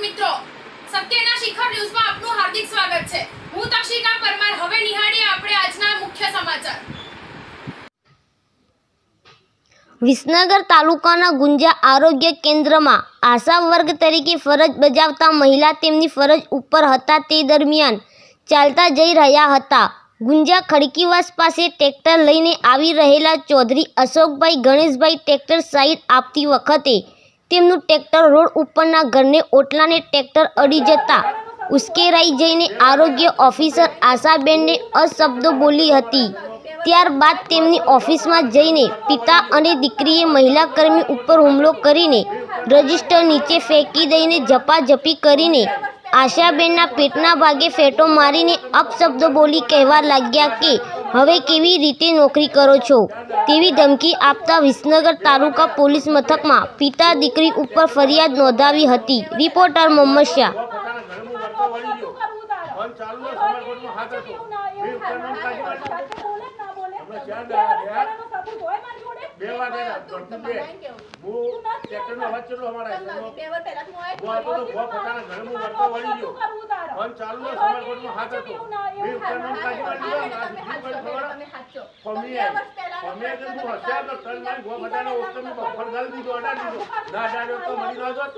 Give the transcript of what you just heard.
મિત્રો. સત્યના શિખર ન્યૂઝમાં આપનું હાર્દિક સ્વાગત છે. હું તક્ષિકા પરમાર. હવે નિહાળીએ આપણે આજના મુખ્ય સમાચાર. વિસનગર તાલુકાના ગુંજા આરોગ્ય કેન્દ્રમાં આશા વર્ગ તરીકે ફરજ બજાવતા મહિલા તેમની ફરજ ઉપર હતા તે દરમિયાન ચાલતા જઈ રહ્યા હતા. ગુંજા ખડકીવાસ પાસે ટ્રેક્ટર લઈને આવી રહેલા ચૌધરી અશોકભાઈ ગણેશભાઈ ટ્રેક્ટર સાઈડ આપતી વખતે તેમનું ટ્રેક્ટર રોડ ઉપરના ઘરને ઓટલાને ટ્રેક્ટર અડી જતા ઉશ્કેરાઈ જઈને આરોગ્ય ઓફિસર આશાબેનને અશબ્દો બોલી હતી. ત્યારબાદ તેમની ઓફિસમાં જઈને પિતા અને દીકરીએ મહિલા કર્મી ઉપર હુમલો કરીને રજિસ્ટર નીચે ફેંકી દઈને ઝપાઝપી કરીને આશાબેનના પેટના ભાગે ફેટો મારીને અપશબ્દો બોલી કહેવા લાગ્યા કે હવે કેવી રીતે નોકરી કરો છો? તેવી ધમકી આપતા વિસનગર તાલુકા પોલીસ મથકમાં પિતા દીકરી ઉપર ફરિયાદ નોંધાવી હતી. રિપોર્ટર મોહમ્મદ શાહ. ચાલુ ને હાથ. ફમી આવી તો હું હોશિયાર હતો. ત્રણ મારી ભૂવા બધાને ઓળખતો મેં બફર ગાળી દીધો, અડાડી દીધો. ના અડાડ્યો તો મરી ના જોત.